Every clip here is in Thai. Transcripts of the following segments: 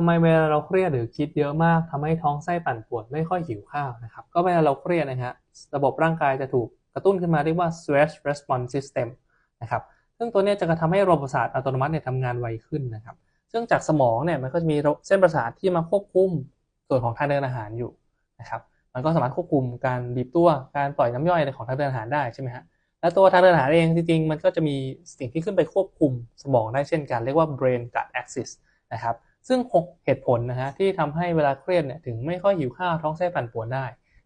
ทำไมเวลาเราเครียดหรือคิดเยอะมากทำให้ท้องไส้ปั่นปวนไม่ค่อยหิวข้าวนะครับ ก็เวลาเราเครียดนะฮะระบบร่างกายจะถูกกระตุ้นขึ้นมาเรียกว่า stress response system นะครับซึ่งตัวนี้จะกระทำให้ระบบประสาทอัตโนมัติเนี่ยทำงานไวขึ้นนะครับ ซึ่งจากสมองเนี่ยมันก็จะมีเส้นประสาทที่มาควบคุมส่วนของทางเดินอาหารอยู่นะครับ มันก็สามารถควบคุมการบีบตัวการปล่อยน้ำย่อยของทางเดินอาหารได้ใช่ไหมฮะ และตัวทางเดินอาหารเองจริงๆมันก็จะมีสิ่งที่ขึ้นไปควบคุมสมองได้เช่นกันเรียกว่า brain gut axis นะครับ ซึ่ง 6 เหตุผลนะฮะที่ทำให้เวลาเครียดเนี่ยถึงไม่ค่อยหิวข้าวท้องไส้ปั่นป่วนได้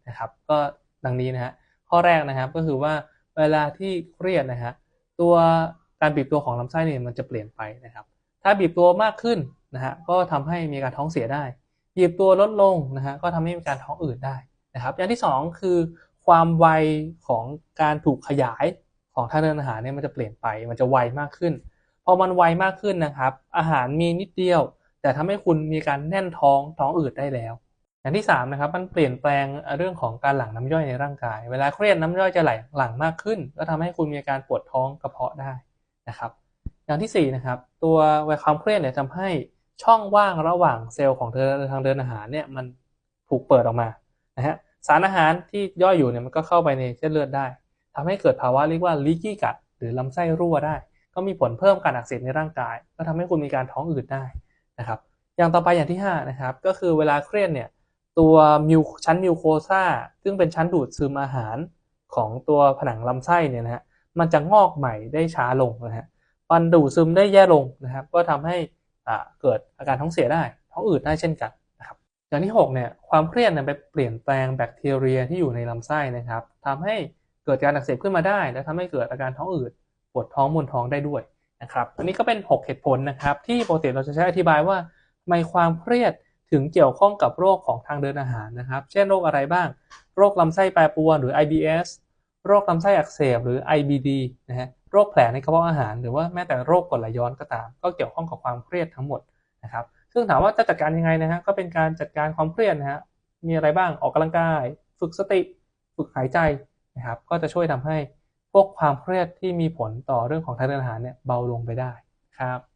นะครับ ก็ดังนี้นะฮะข้อแรกนะครับก็คือว่าเวลาที่เครียดนะฮะตัวการบีบตัวของลำไส้เนี่ยมันจะเปลี่ยนไปนะครับ ถ้าบีบตัวมากขึ้นนะฮะก็ทำให้มีการท้องเสียได้ บีบตัวลดลงนะฮะก็ทำให้มีการท้องอืดได้นะครับ อย่างที่ 2 คือความไวของการถูกขยายของทางเดินอาหารเนี่ยมันจะเปลี่ยนไป มันจะไวมากขึ้น พอมันไวมากขึ้นนะครับ อาหารมีนิดเดียว แต่ทำให้คุณมีการแน่นท้องท้องอืดได้แล้วอย่างที่3นะครับมันเปลี่ยนแปลงเรื่องของการหลั่งน้ำย่อยในร่างกาย เวลาเครียดน้ำย่อยจะไหลหลั่งมากขึ้น ก็ทำให้คุณมีการปวดท้องกระเพาะได้นะครับ อย่างที่4นะครับตัวความเครียดเนี่ยทำให้ช่องว่างระหว่างเซลล์ของเธอทางเดินอาหารเนี่ยมันถูกเปิดออกมานะฮะสารอาหารที่ย่อยอยู่เนี่ยมันก็เข้าไปในเส้นเลือดได้ทำให้เกิดภาวะเรียกว่า leaky gut หรือลำไส้รั่วได้ ก็มีผลเพิ่มการอักเสบในร่างกาย ก็ทำให้คุณมีการท้องอืดได้ นะครับอย่างต่อไปอย่างที่5นะครับก็คือเวลาเครียดเนี่ยตัวมิวชั้นมิวโคซาซึ่งเป็นชั้นดูดซึมอาหารของตัวผนังลำไส้เนี่ยนะฮะมันจะงอกใหม่ได้ช้าลงนะฮะมันดูดซึมได้แย่ลงนะครับ ก็ทำให้เกิดอาการท้องเสียได้ท้องอืดได้เช่นกันนะครับอย่างที่6เนี่ยความเครียดเนี่ยไปเปลี่ยนแปลงแบคทีเรียที่อยู่ในลำไส้นะครับทำให้เกิดการอักเสบขึ้นมาได้ และทำให้เกิดอาการท้องอืดปวดท้องมวนท้องได้ด้วย นะครับ อันนี้ก็เป็น 6 เหตุผลนะครับ ที่ปกติเราจะใช้อธิบายว่าทำไมความเครียดถึงเกี่ยวข้องกับโรคของทางเดินอาหารนะครับ เช่นโรคอะไรบ้าง โรคลำไส้แปรปรวนหรือ IBS โรคลำไส้อักเสบหรือ IBD นะฮะ โรคแผลในกระเพาะอาหาร หรือว่าแม้แต่โรคกรดไหลย้อนก็ตาม ก็เกี่ยวข้องกับความเครียดทั้งหมดนะครับ ซึ่งถามว่าจะจัดการยังไงนะฮะ ก็เป็นการจัดการความเครียดนะฮะ มีอะไรบ้าง ออกกำลังกาย ฝึกสติ ฝึกหายใจนะครับ ก็จะช่วยทำให้ พวกความเครียดที่มีผลต่อเรื่องของทางเดินอาหารเนี่ยเบาลงไปได้ครับ